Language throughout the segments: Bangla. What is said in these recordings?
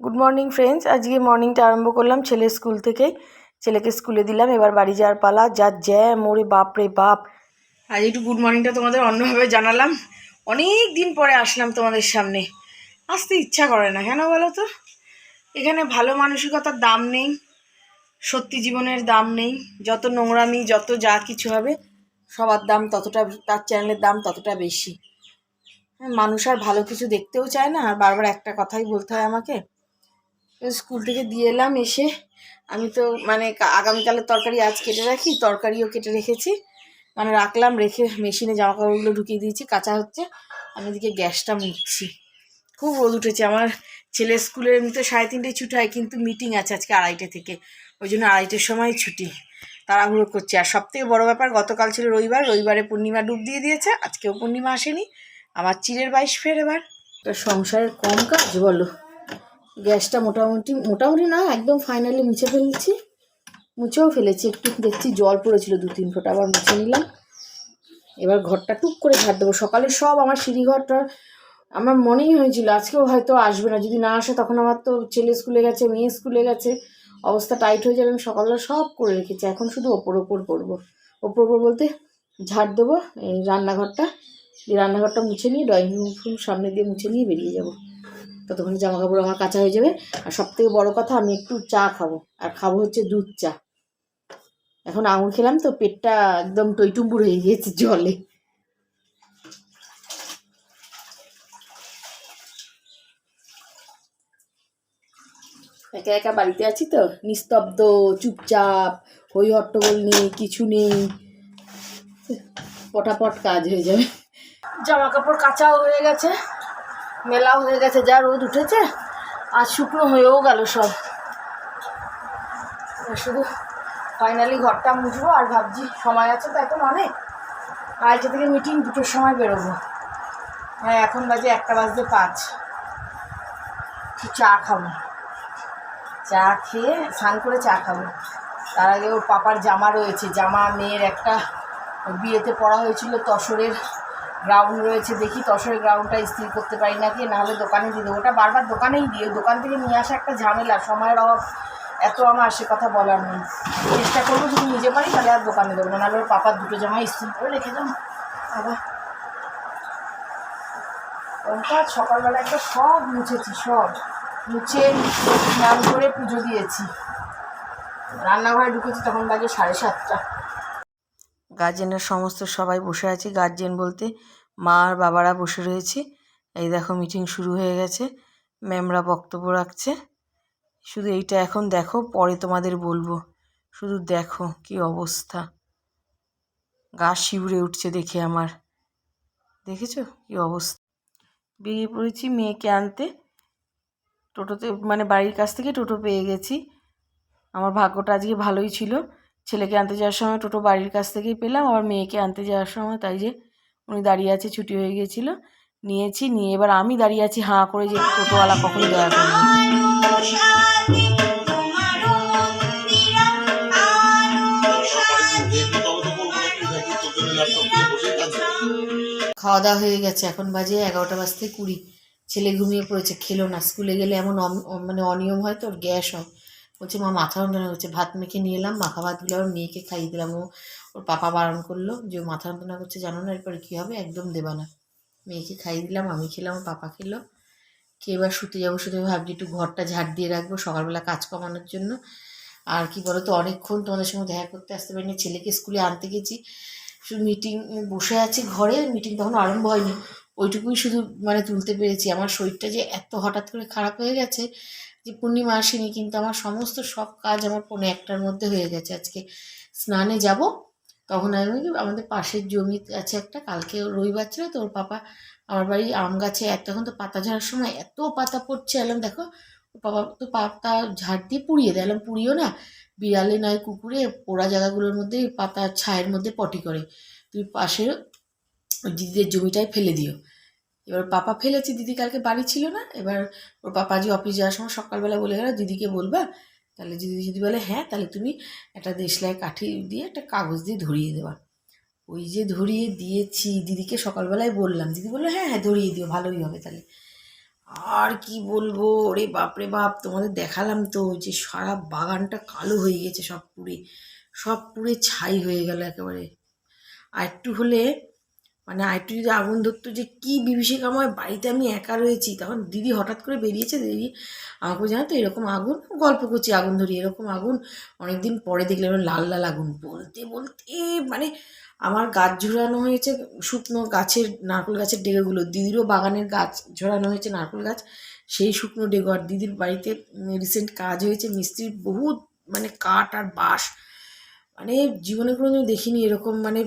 গুড মর্নিং ফ্রেন্ডস আজকে মর্নিংটা আরম্ভ করলাম ছেলের স্কুল থেকে। ছেলেকে স্কুলে দিলাম, এবার বাড়ি যাওয়ার পালা। যা জ্যাম, ওরে বাপ রে বাপ। আজ একটু গুড মর্নিংটা তোমাদের অন্যভাবে জানালাম। অনেক দিন পরে আসলাম তোমাদের সামনে। আসতে ইচ্ছা করে না, কেন বলো তো? এখানে ভালো মানসিকতার দাম নেই, সত্যি জীবনের দাম নেই। যত নোংরামি, যত যা কিছু হবে, সবার দাম ততটা, তার চ্যানেলের দাম ততটা বেশি। মানুষ আর ভালো কিছু দেখতেও চায় না, আর বারবার একটা কথাই বলতে হয় আমাকে। স্কুল থেকে দিয়ে এলাম এসে। আমি তো মানে আগামীকালের তরকারি আজ কেটে রাখি, তরকারিও কেটে রেখেছি। মানে রাখলাম, রেখে মেশিনে জামা কাপড়গুলো ঢুকিয়ে দিয়েছি, কাঁচা হচ্ছে। আমি এদিকে গ্যাসটা মুখছি খুব রোদ উঠেছে। আমার ছেলের স্কুলের এমনিতে সাড়ে তিনটে ছুটি হয়, কিন্তু মিটিং আছে আজকে আড়াইটে থেকে। ওই জন্য আড়াইটের সময় ছুটি। তাড়াহুড়ো করছে। আর সব থেকে বড়ো ব্যাপার, গতকাল ছিল রবিবার। রবিবারে পূর্ণিমা ডুব দিয়ে দিয়েছে। আজকেও পূর্ণিমা আসেনি। আমার চিরের বাইশ ফের এবার। তো সংসারের কম কাজ, বলো। গ্যাসটা মোটামুটি মোটামুটি না, একদম ফাইনালি মুছে ফেলেছি। মুছেও ফেলেছি, একটু দেখছি জল পড়েছিল দু তিন ফোঁটা, আবার মুছে নিলাম। এবার ঘরটা টুক করে ঝাড় দেবো। সকালে সব আমার সিঁড়ি ঘরটা আমার মনেই হয়েছিল, আজকেও হয়তো আসবে না। যদি না আসে, তখন আমার তো ছেলে স্কুলে গেছে, মেয়ে স্কুলে গেছে, অবস্থা টাইট হয়ে যাবে, আমি সকালবেলা সব করে রেখেছি। এখন শুধু ওপর ওপর করব। ওপর ওপর বলতে ঝাড় দেবো, এই রান্নাঘরটা। রান্নাঘরটা মুছে নিয়ে ড্রয়িং রুম সামনে দিয়ে মুছে নিয়ে বেরিয়ে যাব। ততক্ষণে জামা কাপড় আমার কাঁচা হয়ে যাবে। আর সব থেকে বড়ো কথা, আমি একটু চা খাব। আর খাব হচ্ছে দুধ চা। এখন আঙুর খেলাম তো, পেটটা একদম টইটুম্বুর হয়ে গিয়েছে জলে। একা একা বাড়িতে আছি তো, নিস্তব্ধ, চুপচাপ হই হট্টগোল নেই, কিছু নেই। পটাপট কাজ হয়ে যাবে। জামা কাপড় কাঁচাও হয়ে গেছে। মেলাও হয়ে গেছে, যা রোদ উঠেছে আর শুকনো হয়েও গেল সব। শুধু ফাইনালি ঘরটা মুছবো আর ভাবছি সময় আছে তো এখন অনেক। আড়াইটা থেকে মিটিং দুটোর সময় বেরোবো। হ্যাঁ এখন বাজে একটা বাজতে পাঁচ। চা খাব। চা খেয়ে স্নান করে চা খাব। তার আগে ওর পাপার জামা রয়েছে। জামা মেয়ের একটা বিয়েতে পড়া হয়েছিল তসরের গ্রাউন্ড রয়েছে, দেখি তসরের গ্রাউন্ডটা স্থির করতে পারি নাকি নাহলে দোকানে দিয়ে দেবো। ওটা বারবার দোকানেই দিয়ে, দোকান থেকে নিয়ে আসা একটা ঝামেলা, সময়ের অভাব। এত আমার সে কথা বলার নেই। চেষ্টা করব যদি নিজে পারি, তাহলে আর দোকানে দেবো না, নাহলে ওর পাপার দুটো জামা স্থির করে রেখে দেবো। আবার সকালবেলা একটা সব মুছেছি, সব। মুছে, স্নান করে পুজো দিয়েছি। রান্নাঘরে ঢুকেছি তখন বাজে সাড়ে সাতটা। গার্জেনের সমস্ত সবাই বসে আছি। গার্জেন বলতে মা আর বাবারা বসে রয়েছে। এই দেখো মিটিং শুরু হয়ে গেছে। ম্যামরা বক্তব্য রাখছে। শুধু এইটা এখন দেখো, পরে তোমাদের বলব। শুধু দেখো কি অবস্থা। গা শিউরে উঠছে দেখে আমার। দেখেছ কি অবস্থা? বেরিয়ে পড়েছি মেয়েকে আনতে। টোটোতে মানে বাড়ির কাছ থেকে টোটো পেয়ে গেছি। আমার ভাগ্যটা আজকে ভালোই ছিল। ছেলেকে আনতে যাওয়ার সময় টোটো বাড়ির কাছ থেকেই পেলাম, আবার মেয়েকে আনতে যাওয়ার সময় তাই যে উনি দাঁড়িয়ে আছে, ছুটি হয়ে গেছিল। নিয়েছি, নিয়ে এবার আমি দাঁড়িয়ে আছি, হাঁ করে যে টোটোওয়ালা কখন দেওয়া করবে খাওয়া দাওয়া হয়ে গেছে, এখন বাজে এগারোটা বাজতে কুড়ি। ছেলে ঘুমিয়ে পড়েছে, খেলো না, স্কুলে গেলে এমন মানে অনিয়ম হয় তো, ওর গ্যাস হয় বলছে, মা, মাথা যন্ত্রণা করছে, ভাত মেখে নিয়ে এলাম মাখা ভাতগুলো আবার মেয়েকে খাইয়ে দিলাম, ও, ওর পাপা বারণ করল যে মাথা যন্ত্রণা করছে, জানো না, এরপরে কী হবে? একদম দেবা না। মেয়েকে খাইয়ে দিলাম, আমি খেলাম পাপা খেলো। খেয়ে এবার শুতে যাব, শুতে ভাবছি একটু ঘরটা ঝাড় দিয়ে রাখব, সকালবেলা কাজ কমানোর জন্য। আর কি বলো তো অনেকক্ষণ তোমাদের সঙ্গে দেখা করতে আসতে পারিনি, ছেলেকে স্কুলে আনতে গেছি। শুধু মিটিং বসে আছি ঘরে মিটিং তখন আরম্ভ হয়নি। ওইটুকুই শুধু মানে তুলতে পেরেছি। আমার শরীরটা যে এত হঠাৎ করে খারাপ হয়ে গেছে যে পূর্ণিমা আসেনি, কিন্তু আমার সমস্ত সব কাজ আমার পৌনে একটার মধ্যে হয়ে গেছে। আজকে স্নানে যাব, তখন আমি আমাদের পাশের জমি আছে একটা, কালকে রবিবার ছিল, তো ওর পাপা, আমার বাড়ি আম গাছে তখন তো পাতা ঝাড়ার সময় এত পাতা পড়ছে, এলাম দেখো পাপা তো পাতা ঝাড় দিয়ে পুড়িয়ে দেয়, এলাম পুড়িও না, বিড়ালে নয় কুকুরে, পোড়া জায়গাগুলোর মধ্যে পাতা ছায়ের মধ্যে পটি করে, তুমি পাশে ওই দিদিদের জমিটায় ফেলে দিও। এবার পাপা ফেলেছে, দিদি কালকে বাড়ি ছিল না, এবার ওর পাপা যে অফিস যাওয়ার সময় সকালবেলা বলে গেল, দিদিকে বলবা? তাহলে দিদি যদি বলে হ্যাঁ তাহলে তুমি একটা দেশলাই কাঠি দিয়ে একটা কাগজ দিয়ে ধরিয়ে দেওয়া ওই যে ধরিয়ে দিয়েছি, দিদিকে সকালবেলায় বললাম, দিদি বলল হ্যাঁ হ্যাঁ ধরিয়ে দিও, ভালোই হবে তাহলে। আর কি বলব, ওরে বাপরে বাপ, তোমাদের দেখালাম তো যে সারা বাগানটা কালো হয়ে গেছে সব পুড়ে সব পুড়ে ছাই হয়ে গেল একেবারে। আর একটু হলে মানে আর একটু যদি আগুন ধরতো যে কী বিভীষিকাময়, বাড়িতে আমি একা রয়েছি। তখন দিদি হঠাৎ করে বেরিয়েছে, দিদি আমাকে জানো তো, এরকম আগুন, গল্প করছি আগুন ধরি, এরকম আগুন অনেকদিন পরে দেখলাম লাল লাল আগুন। বলতে বলতে মানে আমার গাছ ঝোড়ানো হয়েছে, শুকনো গাছের, নারকেল গাছের ডেগেগুলো। দিদিরও বাগানের গাছ ঝোড়ানো হয়েছে, নারকেল গাছ, সেই শুকনো ডেগো। আর দিদির বাড়িতে রিসেন্ট কাজ হয়েছে মিস্ত্রির বহুত মানে কাঠ আর বাঁশ মানে জীবনে কোনোদিন দেখিনি এরকম মানে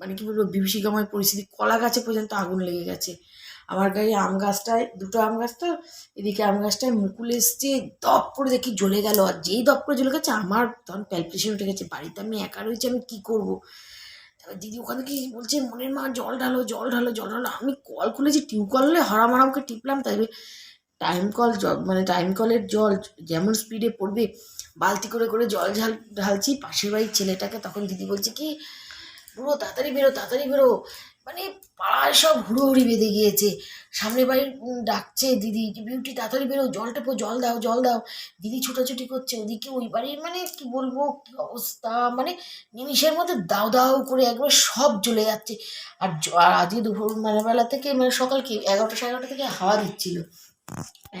মানে কি বলব, বিভীষিকাময় পরিস্থিতি, কলা গাছে পর্যন্ত আগুন লেগে গেছে। আমার গায়ে আম গাছটায়, দুটো আম গাছ তো, এদিকে আম গাছটায় মুকুল এসছে, দপ করে দেখি জ্বলে গেল। আর যেই দপ করে জ্বলে গেছে, আমার তখন প্যালপিটেশন উঠে গেছে, বাড়িতে আমি একা রয়েছি, আমি কী করব? তারপর দিদি ওখানে কি বলছে, মনের মা, জল ঢালো জল ঢালো জল ঢালো। আমি কল খুলেছি, টিউব টিউবকলে হরাম হরামকে টিপলাম তাই টাইম কল জল মানে টাইম কলের জল যেমন স্পিডে পড়বে, বালতি করে করে জল ঝাল ঢালছি, পাশের বাড়ির ছেলেটাকে, তখন দিদি বলছে কি বুড়ো তাড়াতাড়ি বেরো তাড়াতাড়ি বেরো। মানে পাড়ায় সব হুড়োহুড়ি বেঁধে গিয়েছে। সামনে বাড়ির ডাকছে, দিদি, বিউটি, তাড়াতাড়ি বেরো, জলটা পো, জল দাও জল দাও। দিদি ছোটাছুটি করছে, ওদিকে ওই বাড়ির মানে কি বলব, কি অবস্থা? মানে নিমিষের মধ্যে দাও দাও করে একবার সব জ্বলে যাচ্ছে। আর আজকে দুপুর মানে বেলা থেকে মানে সকাল কি এগারোটা সাড়ে এগারোটা থেকে হাওয়া দিচ্ছিল।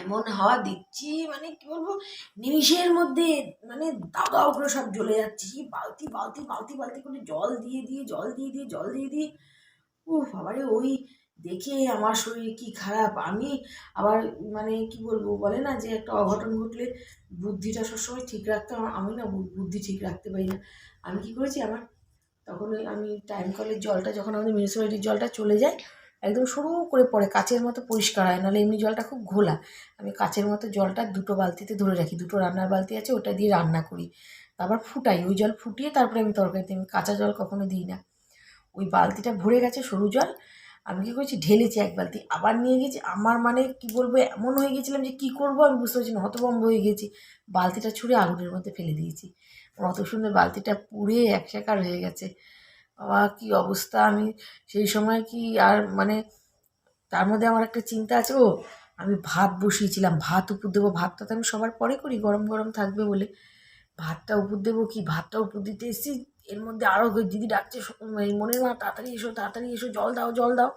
এমন হাওয়া দিচ্ছি মানে কি বলব, নিমিষের মধ্যে মানে দাও করে সব জ্বলে যাচ্ছে। বালতি বালতি বালতি বালতি করে জল দিয়ে দিয়ে, জল দিয়ে দিয়ে, জল দিয়ে দিয়ে ও বাবারে, ওই দেখে আমার শরীর কি খারাপ। আমি আবার মানে কি বলব, বলে না যে একটা অঘটন ঘটলে বুদ্ধিটা সবসময় ঠিক রাখতে আমি না বুদ্ধি ঠিক রাখতে পারি না। আমি কি করেছি, আমার তখন আমি টাইম কলের জলটা, যখন আমাদের মিউনিসিপ্যালিটির জলটা চলে যায় একদম সরু করে পড়ে কাচের মতো পরিষ্কার হয়, নাহলে এমনি জলটা খুব ঘোলা। আমি কাচের মতো জলটা দুটো বালতিতে ধরে রাখি, দুটো রান্নার বালতি আছে, ওটা দিয়ে রান্না করি। তারপর ফুটাই, ওই জল ফুটিয়ে তারপরে আমি তরকারিতে, আমি কাঁচা জল কখনো দিই না। ওই বালতিটা ভরে গেছে সরু জল, আমি কী করেছি, ঢেলেছি এক বালতি, আবার নিয়ে গেছি, আমার মানে কি বলব, এমন হয়ে গেছিলাম যে কী করব আমি বুঝতে পারছি না, হতভম্ব হয়ে গেছি। বালতিটা ছুঁড়ে আগুনের মধ্যে ফেলে দিয়েছি। অত সুন্দর বালতিটা পুড়ে একসাকার হয়ে গেছে। বাবা, কী অবস্থা? আমি সেই সময় কি আর মানে তার মধ্যে আমার একটা চিন্তা আছে, ও আমি ভাত বসিয়েছিলাম, ভাত উপর দেবো, ভাতটা তো আমি সবার পরে করি, গরম গরম থাকবে বলে। ভাতটা উপর দেবো কি? ভাতটা উপর দিতে এসেছি, এর মধ্যে আরও দিদি ডাকছে মনের মা, তাড়াতাড়ি এসো তাড়াতাড়ি এসো, জল দাও জল দাও।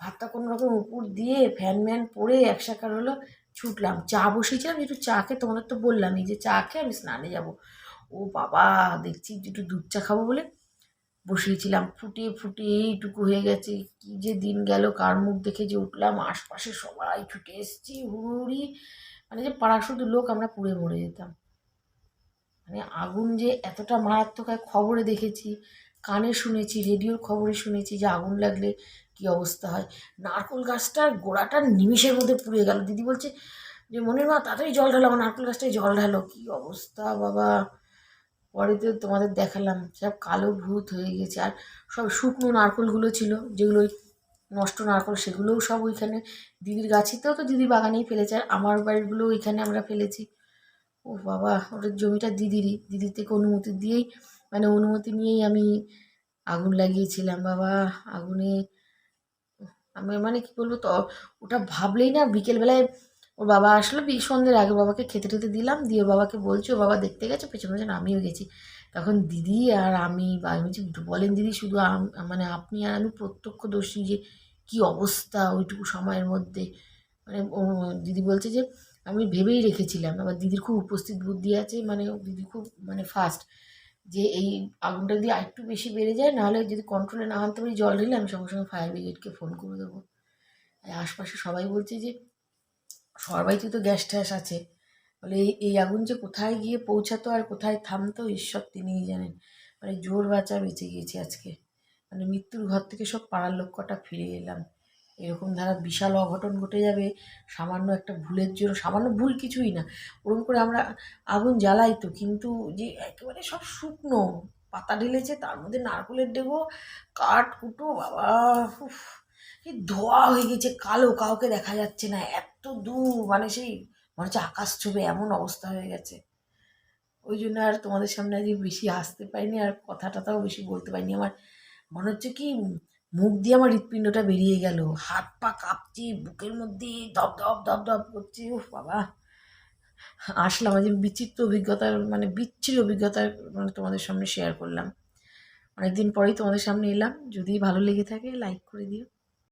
ভাতটা কোনো রকম উপর দিয়ে ফ্যান ম্যান পরে একসাকার হলো ছুটলাম। চা বসিয়েছিলাম, একটু চা খেয়ে তোমাদের তো বললাম এই যে চা খেয়ে আমি স্নানে যাব। ও বাবা, দেখছি একটু দুধ চা খাব বলে বসিয়েছিলাম, ফুটিয়ে ফুটিয়ে এইটুকু হয়ে গেছে। কি যে দিন গেল, কার মুখ দেখে যে উঠলাম, আশপাশে সবাই ছুটে এসেছি হুড়ুড়ি মানে যে পাড়া শুধু লোক, আমরা পুড়ে মরে যেতাম। মানে আগুন যে এতটা মারাত্মক হয় খবরে দেখেছি, কানে শুনেছি, রেডিওর খবরে শুনেছি যে আগুন লাগলে কি অবস্থা হয়। নারকোল গাছটার গোড়াটা নিমিষের মধ্যে পুড়ে গেল। দিদি বলছে যে, মনের মা, তাড়াতাড়ি জল ঢালো আমার নারকোল গাছটায় জল ঢালো। কি অবস্থা বাবা! পরে তো তোমাদের দেখালাম, সব কালো ভূত হয়ে গেছে আর সব শুকনো নারকোলগুলো ছিল, যেগুলো ওই নষ্ট নারকোল, সেগুলোও সব ওইখানে দিদির গাছেতেও তো দিদির বাগানেই ফেলেছে, আর আমার বাড়িগুলো ওইখানে আমরা ফেলেছি। ও বাবা ওটার জমিটা দিদিরই। দিদির থেকে অনুমতি দিয়েই মানে অনুমতি নিয়েই আমি আগুন লাগিয়েছিলাম। বাবা, আগুনে, আমি মানে কি বলব তো, ওটা ভাবলেই না, বিকেলবেলায় ওর বাবা আসলো সন্ধ্যের আগে বাবাকে খেতে টেতে দিলাম দিয়ে বাবাকে বলছি ও বাবা দেখতে গেছে পেছনে পেছনে আমিও গেছি। তখন দিদি আর আমি আমি বলছি, বলেন দিদি শুধু মানে আপনি আর আমি প্রত্যক্ষদর্শী যে কি অবস্থা ওইটুকু সময়ের মধ্যে? মানে দিদি বলছে যে আমি ভেবেই রেখেছিলাম। আবার দিদির খুব উপস্থিত বুদ্ধি আছে মানে দিদি খুব মানে ফাস্ট যে এই আগুনটা যদি আরেকটু বেশি বেড়ে যায় নাহলে যদি কন্ট্রোলে না আনতে পারি জল ঢেলে আমি সঙ্গে সঙ্গে ফায়ার ব্রিগেডকে ফোন করে দেবো। আশপাশে সবাই বলছে যে সবার বাড়িতে তো গ্যাস ট্যাস আছে। বলে, এই এই আগুন যে কোথায় গিয়ে পৌঁছাতো আর কোথায় থামতো ঈশ্বর তিনিই জানেন? মানে জোর বাঁচা বেঁচে গিয়েছি আজকে। মানে মৃত্যুর ঘর থেকে সব পাড়ার লোক কটা ফিরে এলাম। এরকম ধারা বিশাল অঘটন ঘটে যাবে, সামান্য একটা ভুলের জন্য, সামান্য ভুল কিছুই না। ওরকম করে আমরা আগুন জ্বালাই তো, কিন্তু যে একেবারে সব শুকনো, পাতা ঢেলেছে, তার মধ্যে নারকেলের ডেবো কাঠ কুটো, বাবা, উফ। এই ধোয়া হয়ে গেছে, কালো, কাউকে দেখা যাচ্ছে না। এত দূর মানে সেই, মনে হচ্ছে আকাশ ছবি, এমন অবস্থা হয়ে গেছে। ওই জন্য আর তোমাদের সামনে আজকে বেশি আসতে পারিনি, আর কথা টথাও বেশি বলতে পারিনি। আমার মনে হচ্ছে কি, মুখ দিয়ে আমার হৃৎপিণ্ডটা বেরিয়ে গেল। হাত পা কাঁপছে, বুকের মধ্যে ধপ ধপ ধপ ধপ করছে। উফ বাবা! আসলাম, আজ বিচিত্র অভিজ্ঞতার মানে বিচ্ছিরি অভিজ্ঞতা মানে তোমাদের সামনে শেয়ার করলাম। অনেকদিন পরেই তোমাদের সামনে এলাম। যদি ভালো লেগে থাকে লাইক করে দিও।